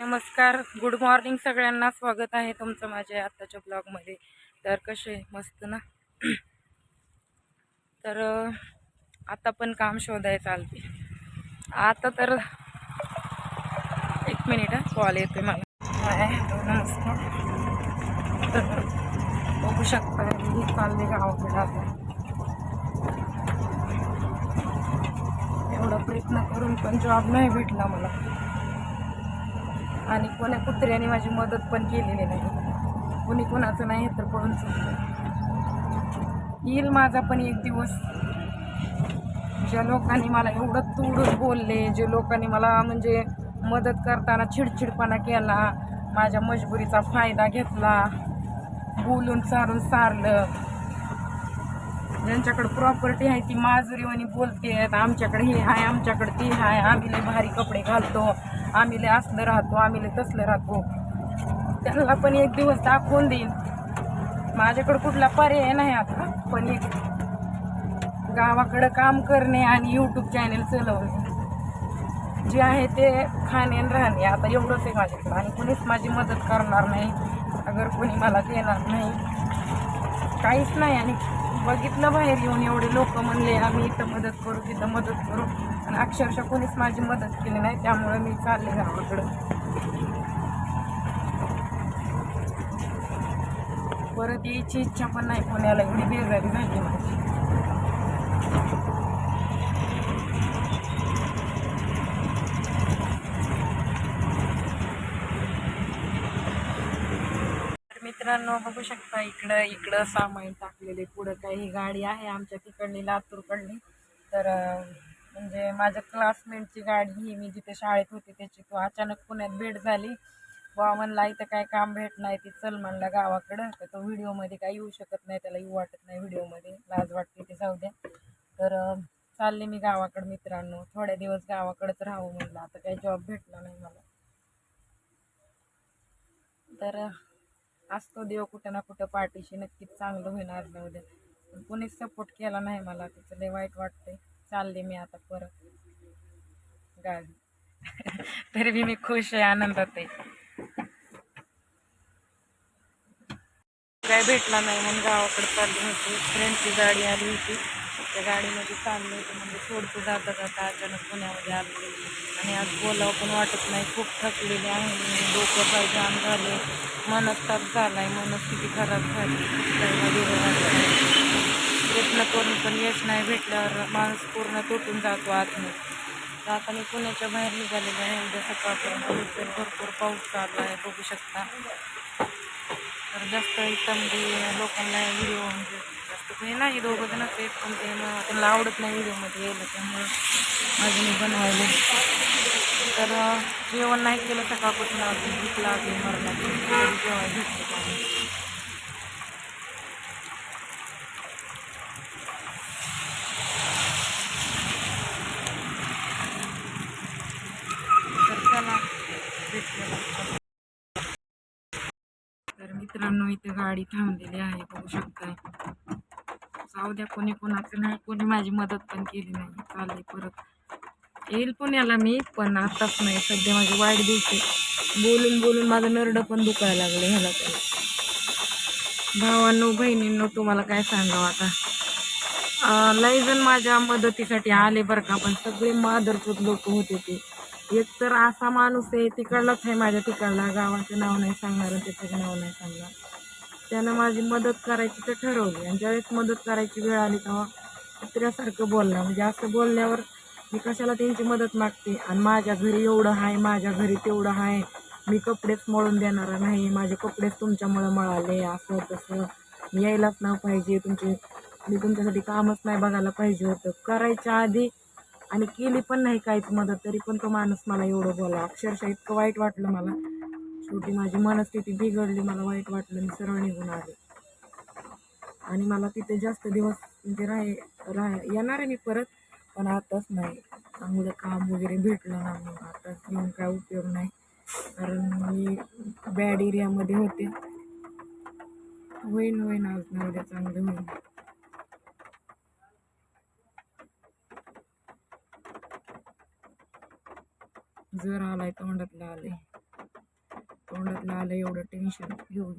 नमस्कार. Good morning सगळ्यांना. स्वागत आहे तुमचं माझ्या आत्ताच्या ब्लॉगमध्ये तर कसे मस्त ना? तर आता पण काम शोधाय चालते. आता तर एक मिनिट कॉल येतोय मला. नमस्कार. तर बघू शकता मी चालले गावाकडे आता. एवढा प्रयत्न करून पण जॉब नाही भेटला मला. आणि कोण्या कुत्र्याने माझी मदत पण केलेली नाही. कोणी कोणाचं नाही तर पळून चुकलं येईल माझा पण एक दिवस. ज्या लोकांनी मला एवढं तुडून बोलले जे लोकांनी मला म्हणजे मदत करताना चिडचिडपणा केला माझ्या मजबुरीचा फायदा घेतला बोलून सारून सारलं. ज्यांच्याकडे प्रॉपर्टी आहे ती माजुरीवानी बोलते आहेत आमच्याकडे हे आहे आमच्याकडे ते आहे आम्ही लय भारी कपडे घालतो. आम्ही लय असलं राहतो आम्ही लय तसलं राहतो. त्यांना पण एक दिवस दाखवून देईन. माझ्याकडं कुठला पर्याय नाही आता पण एक गावाकडं काम करणे आणि यूट्यूब चॅनेल चालवणे. जे आहे ते खाणे आणि राहणे आता एवढंच आहे माझ्याकडं. आणि कुणीच माझी मदत करणार नाही अगर कोणी मला देणार नाही. काहीच नाही आणि बघितलं बाहेर येऊन एवढे लोक म्हणले आम्ही इथं मदत करू तिथं मदत करू. आणि अक्षरशः कोणीच माझी मदत केली नाही त्यामुळे मी चालले गावाकडं. परत यायची इच्छा पण नाही पुण्याला एवढी बेजारी झाली माझी. मित्रांनो बघू शकता इकडं इकडं सामाईन टाकलेले. पुढं काही गाडी आहे आमच्या तिकडली लातूरकडली. तर म्हणजे माझ्या क्लासमेटची गाडी ही मी जिथे शाळेत होती त्याची. तो अचानक पुण्यात भेट झाली. वा म्हणला इथं काय काम भेटणार ती चल म्हणला गावाकडं. तर तो व्हिडिओमध्ये काही येऊ शकत नाही त्याला येऊ वाटत नाही व्हिडिओमध्ये. लाज वाटते ते जाऊ द्या. तर चालले मी गावाकडं मित्रांनो. थोड्या दिवस गावाकडंच राहू म्हणलं. आता काही जॉब भेटला नाही मला. तर असतो देव कुठं ना कुठं पार्टीशी नक्कीच चांगलं होणार नाही उद्या. पण कोणीच सपोर्ट केला नाही मला. तिचं लय वाईट वाटतंय. चालले मी आता परत. गावी. तरी बी मी खुश आहे आनंदात आहे. काय भेटला नाही म्हणून गावाकडे चालली होती. फ्रेंडची गाडी आली होती. त्या गाडीमध्ये चालले होते म्हणजे सोडतो जाता जाता अचानक पुण्यामध्ये आले आणि आज बोलावं पण वाटत नाही. खूप थकलेले आहे डोकं पाय जाम झाले मनस्ताप झाला आहे मनस्थिती खराब झाली. प्रयत्न करून पण यश नाही भेटल्यावर माणूस पूर्ण तुटून जातो आतमध्ये. तर आता मी पुण्याच्या बाहेर निघालेले आहे. उद्या सकाळपर्यंत भरपूर पाऊस चालू आहे. बघू शकता. तर जास्त म्हणजे लोकांना व्हिडिओ म्हणजे जास्त कोणी नाही दोघं जणच आहेत पण ते मग त्यांना आवडत नाही व्हिडिओमध्ये यायला त्यामुळं माझं मी बनवायला तर अं, जेवण नाही केलं सकाळपासून अजून भूक लागली मरणाची तरी जेवायला भेटलं त्यामुळे तर चला भेटूया तर मित्रांनो इथे गाडी थांबलेली आहे बघू शकताय. जाऊ द्या कोणी कोणाचं नाही कोणी माझी मदत पण केली नाही. चालेल परत. येईल पुण्याला मी पण आताच नाही. सध्या माझे वाईट दिवस बोलून बोलून माझं नरडं पण दुखायला लागलं ह्याला त्याला भावांनो बहिणींनो तुम्हाला काय सांगावं आता? अं, लय जण माझ्या मदतीसाठी आले बरं का पण सगळे मादरपूत लोक होते ते. एक तर असा माणूस आहे तिकडलाच आहे माझ्या तिकडला. गावाचं नाव नाही सांगणार त्याचं नाव नाही सांगणार. त्यानं माझी मदत करायची तर ठरवली. आणि ज्यावेळेस मदत करायची वेळ आली तेव्हा कुत्र्यासारखं बोलणं. म्हणजे असं बोलल्यावर मी कशाला त्यांची मदत मागते? आणि माझ्या घरी एवढं आहे माझ्या घरी तेवढं आहे मी कपडेच मळून देणार नाही. माझे कपडेच तुमच्यामुळं मळाले. असं तसं. मी यायलाच नाही पाहिजे. तुमचे मी तुमच्यासाठी कामच नाही बघायला पाहिजे होतं. करायच्या आधी आणि केली पण नाही काहीच मदत. तरी पण तो माणूस मला एवढं बोला. अक्षरशः इतकं वाईट वाटलं मला. शेवटी माझी मनस्थिती बिघडली मला वाईट वाटलं मी सरळ निघून आले. आणि मला तिथे जास्त दिवस म्हणजे राह राह येणार आहे मी परत पण आताच नाही. चांगलं काम वगैरे भेटलं ना मग आताच येऊन काय उपयोग नाही. कारण मी बॅड एरियामध्ये होते. होईन होईन आज ना उद्या चांगलं होईन जर आलाय तोंडातला आले तोंडातलं आलं एवढं टेन्शन घेऊन.